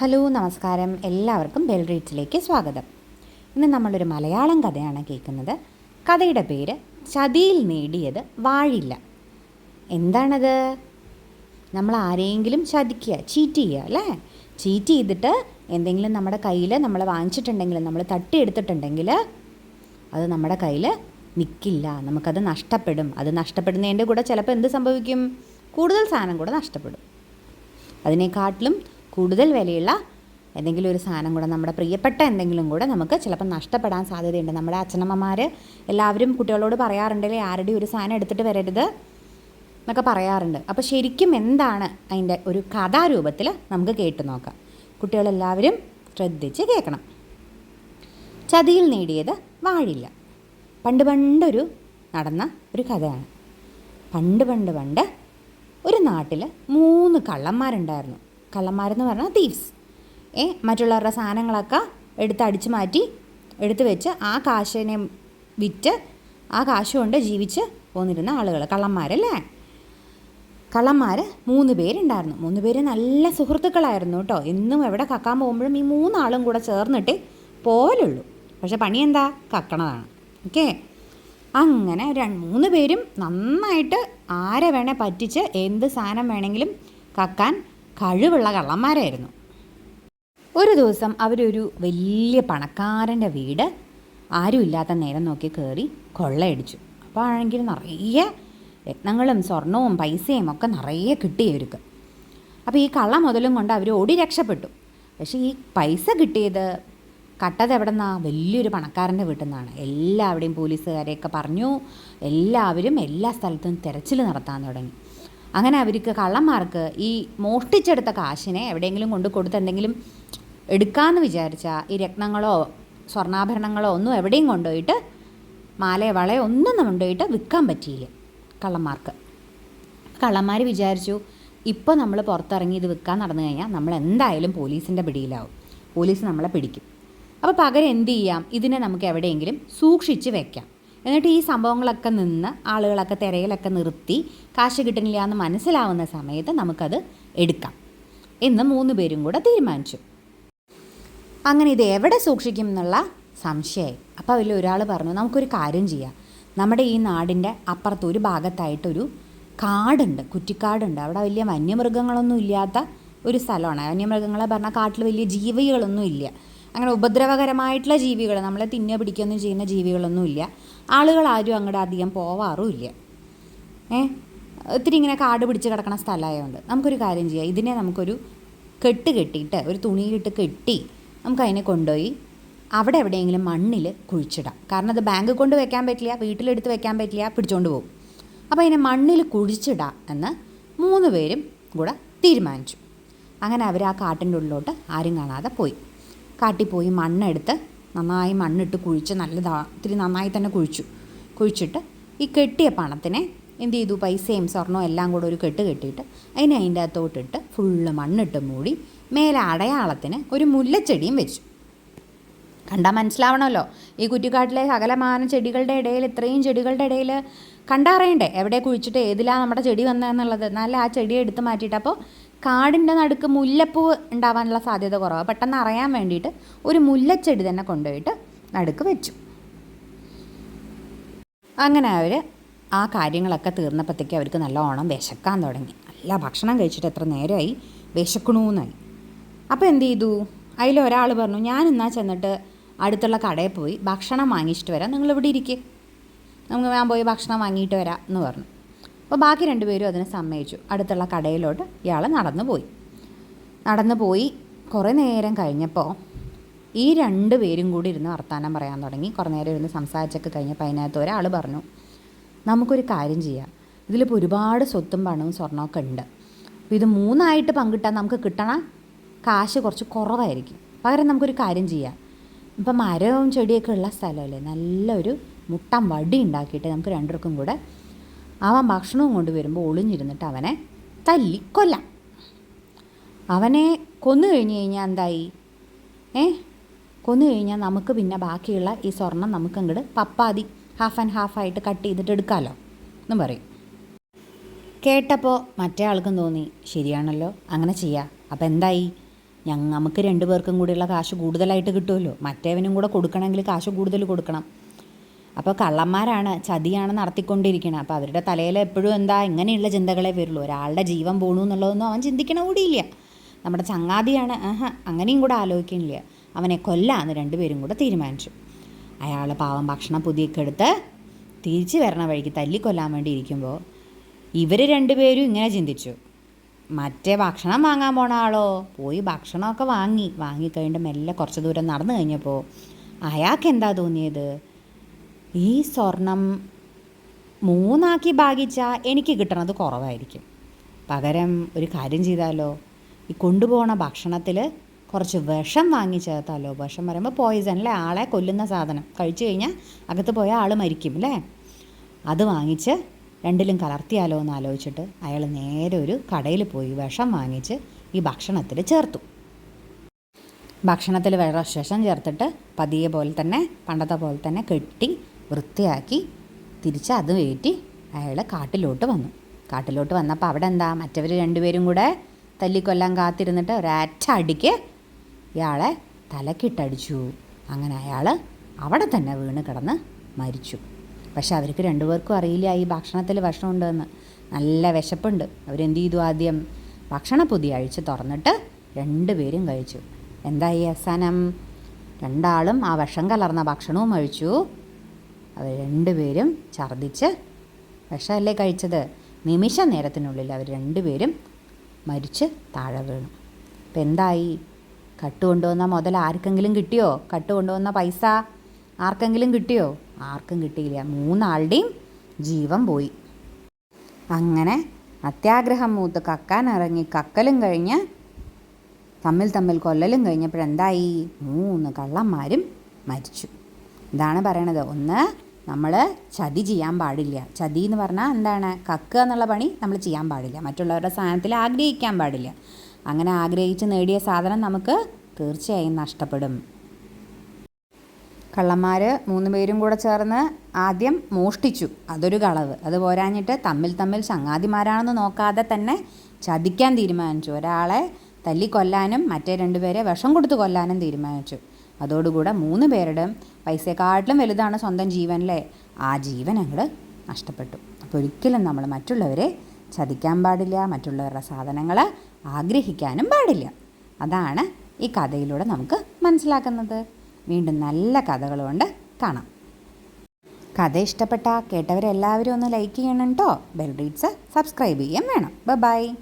Hello നമസ്കാരം. എല്ലാവർക്കും bell റീഡ്സിലേക്ക് സ്വാഗതം. ഇന്ന് നമ്മളൊരു മലയാളം കഥയാണ് കേൾക്കുന്നത്. കഥയുടെ പേര് ചതിയിൽ നേടിയത് വാഴില്ല. എന്താണത്? നമ്മൾ ആരെങ്കിലും ചതിക്കുക ചീറ്റ് ചെയ്യുക അല്ലേ? ചീറ്റ് ചെയ്തിട്ട് എന്തെങ്കിലും നമ്മുടെ കയ്യിൽ നമ്മൾ വാങ്ങിച്ചിട്ടുണ്ടെങ്കിൽ നമ്മൾ തട്ടിയെടുത്തിട്ടുണ്ടെങ്കിൽ അത് നമ്മുടെ കയ്യിൽ നിൽക്കില്ല നമുക്കത് നഷ്ടപ്പെടും. അത് നഷ്ടപ്പെടുന്നതിന്റെ കൂടെ ചിലപ്പോൾ എന്ത് സംഭവിക്കും? കൂടുതൽ സാധനം കൂടെ നഷ്ടപ്പെടും. അതിനെക്കാട്ടിലും കൂടുതൽ വിലയുള്ള എന്തെങ്കിലും ഒരു സാധനം കൂടെ നമ്മുടെ പ്രിയപ്പെട്ട എന്തെങ്കിലും കൂടെ നമുക്ക് ചിലപ്പോൾ നഷ്ടപ്പെടാൻ സാധ്യതയുണ്ട്. നമ്മുടെ അച്ഛനമ്മമാർ എല്ലാവരും കുട്ടികളോട് പറയാറുണ്ടല്ലേ ആരുടെയും ഒരു സാധനം എടുത്തിട്ട് വരരുത് എന്നൊക്കെ പറയാറുണ്ട്. അപ്പോൾ ശരിക്കും എന്താണ് അതിന്റെ ഒരു കഥാരൂപത്തിൽ നമുക്ക് കേട്ടു നോക്കാം. കുട്ടികളെല്ലാവരും ശ്രദ്ധിച്ച് കേൾക്കണം. ചതിയിൽ നേടിയത് വാഴില്ല. പണ്ട് പണ്ടൊരു നടന്ന ഒരു കഥയാണ്. പണ്ട് പണ്ട് പണ്ട് ഒരു നാട്ടിൽ മൂന്ന് കള്ളന്മാരുണ്ടായിരുന്നു. കള്ളന്മാരെന്ന് പറഞ്ഞാൽ തീവ്സ് ഏ മറ്റുള്ളവരുടെ സാധനങ്ങളൊക്കെ എടുത്ത് അടിച്ചു മാറ്റി എടുത്തു വെച്ച് ആ കാശിനെ വിറ്റ് ആ കാശ് കൊണ്ട് ജീവിച്ച് പോന്നിരുന്ന ആളുകൾ കള്ളന്മാരല്ലേ? കള്ളന്മാർ മൂന്ന് പേരുണ്ടായിരുന്നു. മൂന്ന് പേര് നല്ല സുഹൃത്തുക്കളായിരുന്നു കേട്ടോ. എന്നും എവിടെ കക്കാൻ പോകുമ്പോഴും ഈ മൂന്നാളും കൂടെ ചേർന്നിട്ട് പോലുള്ളൂ പക്ഷെ പണി എന്താ കക്കണതാണ്. ഓക്കേ? അങ്ങനെ രണ്ട് മൂന്ന് പേരും നന്നായിട്ട് ആരെ വേണേൽ പറ്റിച്ച് എന്ത് സാധനം വേണമെങ്കിലും കക്കാൻ കഴിവുള്ള കള്ളന്മാരായിരുന്നു. ഒരു ദിവസം അവരൊരു വലിയ പണക്കാരന്റെ വീട് ആരുമില്ലാത്ത നേരം നോക്കി കയറി കൊള്ളയടിച്ചു. അപ്പോൾ ആണെങ്കിൽ നിറയെ രത്നങ്ങളും സ്വർണവും പൈസയും ഒക്കെ നിറയെ കിട്ടി അവർക്ക്. അപ്പോൾ ഈ കള്ള മുതലും കൊണ്ട് അവർ ഓടി രക്ഷപ്പെട്ടു. പക്ഷേ ഈ പൈസ കിട്ടിയത് കട്ടത് എവിടെ നിന്നാ വലിയൊരു പണക്കാരന്റെ വീട്ടിൽ നിന്നാണ് എല്ലാവരുടെയും പോലീസുകാരെയൊക്കെ പറഞ്ഞു. എല്ലാവരും എല്ലാ സ്ഥലത്തും തിരച്ചിൽ നടത്താൻ തുടങ്ങി. അങ്ങനെ അവർക്ക് കള്ളന്മാർക്ക് ഈ മോഷ്ടിച്ചെടുത്ത കാശിനെ എവിടെയെങ്കിലും കൊണ്ട് കൊടുത്ത് എന്തെങ്കിലും എടുക്കാമെന്ന് വിചാരിച്ചാൽ ഈ രത്നങ്ങളോ സ്വർണാഭരണങ്ങളോ ഒന്നും എവിടെയും കൊണ്ടുപോയിട്ട് മാലയോ വളയോ ഒന്നും കൊണ്ടുപോയിട്ട് വിൽക്കാൻ പറ്റിയില്ല കള്ളന്മാർക്ക്. കള്ളന്മാർ വിചാരിച്ചു ഇപ്പോൾ നമ്മൾ പുറത്തിറങ്ങി ഇത് വിൽക്കാൻ നടന്നു കഴിഞ്ഞാൽ നമ്മൾ എന്തായാലും പോലീസിന്റെ പിടിയിലാവും. പോലീസ് നമ്മളെ പിടിക്കും. അപ്പോൾ പകരം എന്ത് ചെയ്യാം? ഇതിനെ നമുക്ക് എവിടെയെങ്കിലും സൂക്ഷിച്ച് വെക്കാം. എന്നിട്ട് ഈ സംഭവങ്ങളൊക്കെ നിന്ന് ആളുകളൊക്കെ തിരയിലൊക്കെ നിർത്തി കാശ് കിട്ടുന്നില്ല എന്ന് മനസ്സിലാവുന്ന സമയത്ത് നമുക്കത് എടുക്കാം എന്ന് മൂന്ന് പേരും കൂടെ തീരുമാനിച്ചു. അങ്ങനെ ഇത് എവിടെ സൂക്ഷിക്കും എന്നുള്ള സംശയമായി. അപ്പോൾ അതിൽ ഒരാൾ പറഞ്ഞു നമുക്കൊരു കാര്യം ചെയ്യാം. നമ്മുടെ ഈ നാടിന്റെ അപ്പുറത്ത് ഒരു ഭാഗത്തായിട്ടൊരു കാടുണ്ട് കുറ്റിക്കാടുണ്ട്. അവിടെ വലിയ വന്യമൃഗങ്ങളൊന്നും ഇല്ലാത്ത ഒരു സ്ഥലമാണ്. വന്യമൃഗങ്ങളെ പറഞ്ഞാൽ കാട്ടിൽ വലിയ ജീവികളൊന്നും ഇല്ല. അങ്ങനെ ഉപദ്രവകരമായിട്ടുള്ള ജീവികൾ നമ്മളെ തിന്നുക പിടിക്കുകയൊന്നും ചെയ്യുന്ന ജീവികളൊന്നുമില്ല. ആളുകൾ ആരും അങ്ങോട്ട് അധികം പോവാറുമില്ല. ഏ? ഒത്തിരി ഇങ്ങനെ കാട് പിടിച്ച് കിടക്കണ സ്ഥലമായതുകൊണ്ട് നമുക്കൊരു കാര്യം ചെയ്യാം. ഇതിനെ നമുക്കൊരു കെട്ട് കെട്ടിയിട്ട് ഒരു തുണിയിട്ട് കെട്ടി നമുക്ക് അതിനെ കൊണ്ടുപോയി അവിടെ എവിടെയെങ്കിലും മണ്ണിൽ കുഴിച്ചിടാം. കാരണം അത് ബാങ്ക് കൊണ്ട് വെക്കാൻ പറ്റില്ല വീട്ടിലെടുത്ത് വെക്കാൻ പറ്റില്ല പിടിച്ചുകൊണ്ട് പോകും. അപ്പോൾ അതിനെ മണ്ണിൽ കുഴിച്ചിടാം എന്ന് മൂന്ന് പേരും കൂടെ തീരുമാനിച്ചു. അങ്ങനെ അവർ ആ കാട്ടിന്റെ ഉള്ളിലോട്ട് ആരും കാണാതെ പോയി. കാട്ടിൽ പോയി മണ്ണെടുത്ത് നന്നായി മണ്ണിട്ട് കുഴിച്ച് നല്ലതാ ഇത്തിരി നന്നായി തന്നെ കുഴിച്ചു. കുഴിച്ചിട്ട് ഈ കെട്ടിയ പണത്തിനെ എന്ത് ചെയ്തു? പൈസയും സ്വർണവും എല്ലാം കൂടെ ഒരു കെട്ട് കെട്ടിയിട്ട് അതിനെ അതിന്റെ അകത്തോട്ടിട്ട് ഫുള്ള് മണ്ണിട്ട് മൂടി മേലെ അടയാളത്തിന് ഒരു മുല്ലച്ചെടിയും വെച്ചു. കണ്ടാൽ മനസ്സിലാവണമല്ലോ? ഈ കുറ്റിക്കാട്ടിലെ സകലമാന ചെടികളുടെ ഇടയിൽ ഇത്രയും ചെടികളുടെ ഇടയിൽ കണ്ടറിയണ്ടേ? എവിടെ കുഴിച്ചിട്ട് ഏതിലാണ് നമ്മുടെ ചെടി വന്നതെന്നുള്ളത്? നല്ല ആ ചെടി എടുത്ത് മാറ്റിയിട്ട്. അപ്പോൾ കാടിന്റെ നടുക്ക് മുല്ലപ്പൂവ് ഉണ്ടാവാനുള്ള സാധ്യത കുറവാണ് പെട്ടെന്ന് അറിയാൻ വേണ്ടിയിട്ട് ഒരു മുല്ലച്ചെടി തന്നെ കൊണ്ടുപോയിട്ട് നടുക്ക് വെച്ചു. അങ്ങനെ അവർ ആ കാര്യങ്ങളൊക്കെ തീർന്നപ്പോഴത്തേക്ക് അവർക്ക് നല്ല ഓണം വിശക്കാൻ തുടങ്ങി. നല്ല ഭക്ഷണം കഴിച്ചിട്ട് എത്ര നേരമായി? വിശക്കണമെന്നായി അപ്പോൾ എന്ത് ചെയ്തു? അതിലൊരാൾ പറഞ്ഞു ഞാൻ എന്നാ ചെന്നിട്ട് അടുത്തുള്ള കടയിൽ പോയി ഭക്ഷണം വാങ്ങിച്ചിട്ട് വരാം. നിങ്ങളിവിടെ ഇരിക്കേ. നമുക്ക് ഞാൻ പോയി ഭക്ഷണം വാങ്ങിയിട്ട് വരാം എന്ന് പറഞ്ഞു. അപ്പോൾ ബാക്കി രണ്ടുപേരും അതിനെ സമ്മതിച്ചു. അടുത്തുള്ള കടയിലോട്ട് ഇയാൾ നടന്നു പോയി നടന്നു പോയി കുറേ നേരം കഴിഞ്ഞപ്പോൾ ഈ രണ്ട് പേരും കൂടി ഇരുന്ന് വർത്തമാനം പറയാൻ തുടങ്ങി. കുറേ നേരം ഇരുന്ന് സംസാരിച്ചൊക്കെ കഴിഞ്ഞപ്പോൾ അതിനകത്ത് ഒരാൾ പറഞ്ഞു നമുക്കൊരു കാര്യം ചെയ്യാം. ഇതിലിപ്പോൾ ഒരുപാട് സ്വത്തും പണവും സ്വർണമൊക്കെ ഉണ്ട്. അപ്പോൾ ഇത് മൂന്നായിട്ട് പങ്കിട്ടാൽ നമുക്ക് കിട്ടണ കാശ് കുറച്ച് കുറവായിരിക്കും. പകരം നമുക്കൊരു കാര്യം ചെയ്യാം. ഇപ്പം മരവും ചെടിയൊക്കെ ഉള്ള സ്ഥലമല്ലേ നല്ലൊരു മുട്ടം വടി ഉണ്ടാക്കിയിട്ട് നമുക്ക് രണ്ടുപേർക്കും കൂടെ അവൻ ഭക്ഷണവും കൊണ്ടുവരുമ്പോൾ ഒളിഞ്ഞിരുന്നിട്ട് അവനെ തല്ലി കൊല്ലാം. അവനെ കൊന്നു കഴിഞ്ഞു കഴിഞ്ഞാൽ എന്തായി? ഏ? കൊന്നു കഴിഞ്ഞാൽ നമുക്ക് പിന്നെ ബാക്കിയുള്ള ഈ സ്വർണം നമുക്ക് അങ്ങോട്ട് പപ്പാതി ഹാഫ് ആൻഡ് ഹാഫ് ആയിട്ട് കട്ട് ചെയ്തിട്ട് എടുക്കാമല്ലോ എന്നും പറയും. കേട്ടപ്പോൾ മറ്റേ ആൾക്കും തോന്നി ശരിയാണല്ലോ അങ്ങനെ ചെയ്യാം. അപ്പോൾ എന്തായി? ഞങ്ങൾ നമുക്ക് രണ്ടു പേർക്കും കൂടിയുള്ള കാശ് കൂടുതലായിട്ട് കിട്ടുമല്ലോ മറ്റേവനും കൂടെ കൊടുക്കണമെങ്കിൽ കാശ് കൂടുതൽ കൊടുക്കണം. അപ്പോൾ കള്ളന്മാരാണ് ചതിയാണ് നടത്തിക്കൊണ്ടിരിക്കുന്നത് അപ്പോൾ അവരുടെ തലയിൽ എപ്പോഴും എന്താ ഇങ്ങനെയുള്ള ചിന്തകളെ വരുള്ളൂ. ഒരാളുടെ ജീവൻ പോണു എന്നുള്ളതൊന്നും അവൻ ചിന്തിക്കണ കൂടിയില്ല. നമ്മുടെ ചങ്ങാതിയാണ് ആഹാ അങ്ങനെയും കൂടെ ആലോചിക്കണില്ല. അവനെ കൊല്ലാന്ന് രണ്ടുപേരും കൂടെ തീരുമാനിച്ചു. അയാൾ പാവം ഭക്ഷണം പുതിയൊക്കെ എടുത്ത് തിരിച്ചു വരണ വഴിക്ക് തല്ലിക്കൊല്ലാൻ വേണ്ടി ഇരിക്കുമ്പോൾ ഇവർ രണ്ടുപേരും ഇങ്ങനെ ചിന്തിച്ചു. മറ്റേ ഭക്ഷണം വാങ്ങാൻ പോണ ആളോ? പോയി ഭക്ഷണമൊക്കെ വാങ്ങി. വാങ്ങിക്കഴിഞ്ഞിട്ട് മെല്ലെ കുറച്ച് ദൂരം നടന്നു കഴിഞ്ഞപ്പോൾ അയാൾക്ക് എന്താ തോന്നിയത്? ഈ സ്വർണം മൂന്നാക്കി ഭാഗിച്ചാൽ എനിക്ക് കിട്ടണത് കുറവായിരിക്കും. പകരം ഒരു കാര്യം ചെയ്താലോ? ഈ കൊണ്ടുപോകണ ഭക്ഷണത്തിൽ കുറച്ച് വിഷം വാങ്ങി ചേർത്താലോ? വിഷം പറയുമ്പോൾ പോയിസൺ അല്ലേ ആളെ കൊല്ലുന്ന സാധനം. കഴിച്ചു കഴിഞ്ഞാൽ അകത്ത് പോയാൽ ആൾ മരിക്കും അല്ലേ അത് വാങ്ങിച്ച് രണ്ടിലും കലർത്തിയാലോ എന്ന് ആലോചിച്ചിട്ട് അയാൾ നേരെ ഒരു കടയിൽ പോയി വിഷം വാങ്ങിച്ച് ഈ ഭക്ഷണത്തിൽ ചേർത്തു. ഭക്ഷണത്തിൽ വിഷം ചേർത്തിട്ട് പതിയെ പോലെ തന്നെ പണ്ടത്തെ പോലെ തന്നെ കെട്ടി വൃത്തിയാക്കി തിരിച്ച് അത് കയറ്റി അയാൾ കാട്ടിലോട്ട് വന്നു. കാട്ടിലോട്ട് വന്നപ്പോൾ അവിടെ എന്താ? മറ്റവർ രണ്ടുപേരും കൂടെ തല്ലിക്കൊല്ലാൻ കാത്തിരുന്നിട്ട് ഒരൊറ്റ അടിക്ക് ഇയാളെ തലക്കിട്ടടിച്ചു. അങ്ങനെ അയാൾ അവിടെ തന്നെ വീണ് കിടന്ന് മരിച്ചു. പക്ഷെ അവർക്ക് രണ്ടുപേർക്കും അറിയില്ല ഈ ഭക്ഷണത്തിൽ വിഷമുണ്ടെന്ന് നല്ല വിശപ്പുണ്ട്. അവരെന്ത് ചെയ്തു ആദ്യം? ഭക്ഷണ പൊതി അഴിച്ച് തുറന്നിട്ട് രണ്ടുപേരും കഴിച്ചു. എന്തായി അവസാനം? രണ്ടാളും ആ വിഷം കലർന്ന ഭക്ഷണവും കഴിച്ചു. അവർ രണ്ടുപേരും ഛർദ്ദിച്ച് വിഷമല്ലേ കഴിച്ചത്? നിമിഷ നേരത്തിനുള്ളിൽ അവർ രണ്ടുപേരും മരിച്ച് താഴെ വീണു. അപ്പം എന്തായി? കട്ട് കൊണ്ടുവന്ന മുതൽ ആർക്കെങ്കിലും കിട്ടിയോ? കട്ട് കൊണ്ടുവന്ന പൈസ ആർക്കെങ്കിലും കിട്ടിയോ? ആർക്കും കിട്ടിയില്ല. മൂന്നാളുടെയും ജീവൻ പോയി. അങ്ങനെ അത്യാഗ്രഹം മൂത്ത് കക്കാൻ ഇറങ്ങി കക്കലും കഴിഞ്ഞ് തമ്മിൽ തമ്മിൽ കൊല്ലലും കഴിഞ്ഞപ്പോഴെന്തായി? മൂന്ന് കള്ളന്മാരും മരിച്ചു. ഇതാണ് പറയണത്. ഒന്ന് നമ്മൾ ചതി ചെയ്യാൻ പാടില്ല. ചതി എന്ന് പറഞ്ഞാൽ എന്താണ്? കക്കുക എന്നുള്ള പണി നമ്മൾ ചെയ്യാൻ പാടില്ല. മറ്റുള്ളവരുടെ സാധനത്തിൽ ആഗ്രഹിക്കാൻ പാടില്ല. അങ്ങനെ ആഗ്രഹിച്ച് നേടിയ സാധനം നമുക്ക് തീർച്ചയായും നഷ്ടപ്പെടും. കള്ളന്മാർ മൂന്ന് പേരും കൂടെ ചേർന്ന് ആദ്യം മോഷ്ടിച്ചു. അതൊരു കളവ്. അത് പോരാഞ്ഞിട്ട് തമ്മിൽ തമ്മിൽ ചങ്ങാതിമാരാണെന്ന് നോക്കാതെ തന്നെ ചതിക്കാൻ തീരുമാനിച്ചു. ഒരാളെ തല്ലിക്കൊല്ലാനും മറ്റേ രണ്ടുപേരെ വിഷം കൊടുത്ത് കൊല്ലാനും തീരുമാനിച്ചു. അതോടുകൂടെ മൂന്ന് പേരുടെ പൈസയെക്കാട്ടിലും വലുതാണ് സ്വന്തം ജീവനല്ലേ? ആ ജീവൻ അങ്ങോട്ട് നഷ്ടപ്പെട്ടു. അപ്പോൾ ഒരിക്കലും നമ്മൾ മറ്റുള്ളവരെ ചതിക്കാൻ പാടില്ല മറ്റുള്ളവരുടെ സാധനങ്ങൾ ആഗ്രഹിക്കാനും പാടില്ല. അതാണ് ഈ കഥയിലൂടെ നമുക്ക് മനസ്സിലാക്കുന്നത്. വീണ്ടും നല്ല കഥകളുകൊണ്ട് കാണാം. കഥ ഇഷ്ടപ്പെട്ട കേട്ടവരെല്ലാവരും ഒന്ന് ലൈക്ക് ചെയ്യണം കേട്ടോ ബെൽ റീഡ്സ് സബ്സ്ക്രൈബ് ചെയ്യാൻ വേണം. ബൈ.